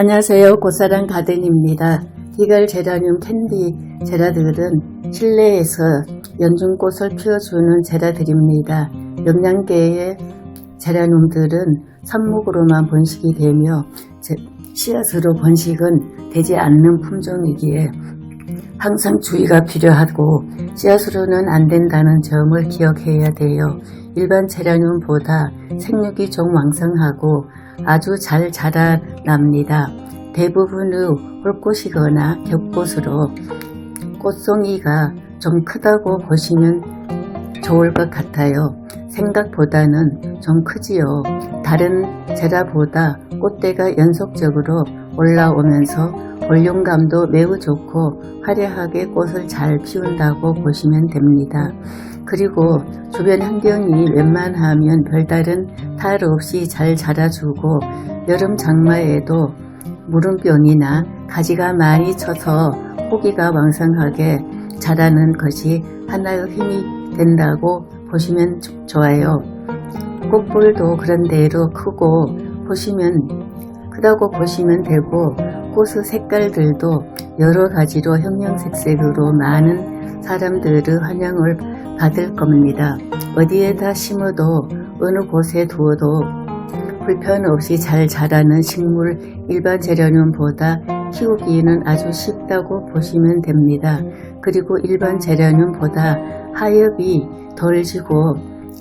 안녕하세요. 꽃사랑 가든입니다. 디갈 제라늄 캔디 제라들은 실내에서 연중꽃을 피워주는 제라들입니다. 영양계의 제라늄들은 삽목으로만 번식이 되며 제- 씨앗으로 번식은 되지 않는 품종이기에 항상 주의가 필요하고 씨앗으로는 안 된다는 점을 기억해야 돼요. 일반 제라늄보다 생육이 좀 왕성하고 아주 잘 자라납니다. 대부분의 홀꽃이거나 겹꽃으로 꽃송이가 좀 크다고 보시면 좋을 것 같아요. 생각보다는 좀 크지요. 다른 제라보다 꽃대가 연속적으로 올라오면서 볼륨감도 매우 좋고 화려하게 꽃을 잘 피운다고 보시면 됩니다. 그리고 주변 환경이 웬만하면 별다른 탈 없이 잘 자라주고 여름 장마에도 무름병이나 가지가 많이 쳐서 호기가 왕성하게 자라는 것이 하나의 힘이 된다고 보시면 좋- 좋아요. 꽃볼도 그런 대로 크고 보시면 크다고 보시면 되고 꽃의 색깔들도 여러 가지로 형형색색으로 많은 사람들의 환영을 받을 겁니다. 어디에다 심어도 어느 곳에 두어도 불편 없이 잘 자라는 식물 일반 재료늄보다 키우기는 아주 쉽다고 보시면 됩니다. 그리고 일반 재료늄보다 하엽이 덜 지고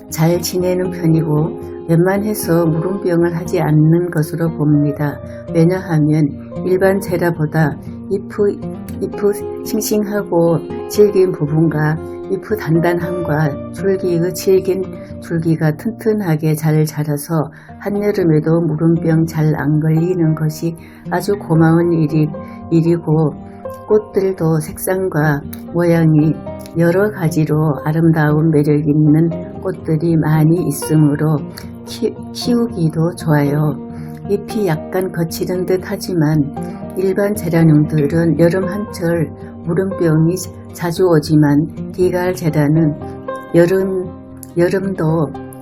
잘 지내는 편이고 웬만해서 무름병을 하지 않는 것으로 봅니다. 왜냐하면 일반 제라보다 잎의, 잎의 싱싱하고 질긴 부분과 잎의 단단함과 줄기의 질긴 줄기가 튼튼하게 잘 자라서 한여름에도 무름병 잘 안 걸리는 것이 아주 고마운 일이, 일이고 꽃들도 색상과 모양이 여러 가지로 아름다운 매력 있는 꽃들이 많이 있으므로 키, 키우기도 좋아요. 잎이 약간 거칠은 듯 하지만 일반 제라늄들은 여름 한철 무름병이 자주 오지만 디갈 제라는 여름, 여름도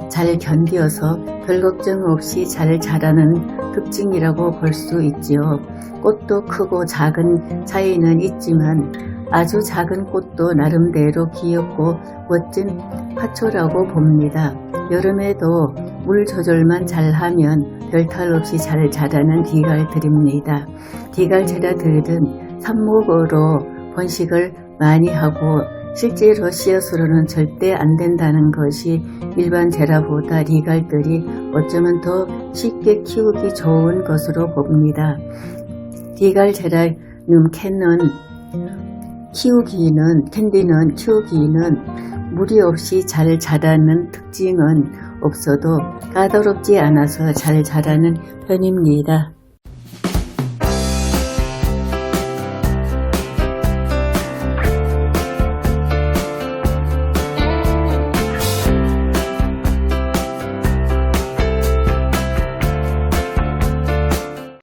잘 견디어서 별 걱정 없이 잘 자라는 특징이라고 볼 수 있지요. 꽃도 크고 작은 차이는 있지만 아주 작은 꽃도 나름대로 귀엽고 멋진 화초라고 봅니다. 여름에도 물 조절만 잘하면 별탈 없이 잘 자라는 디갈들입니다. 디갈제라 들은 삽목으로 번식을 많이 하고 실제로 씨앗으로는 절대 안 된다는 것이 일반 제라보다 리갈들이 어쩌면 더 쉽게 키우기 좋은 것으로 봅니다. 디갈 제라늄 캔은 키우기는 캔디는 키우기는 무리 없이 잘 자라는 특징은 없어도 까다롭지 않아서 잘 자라는 편입니다.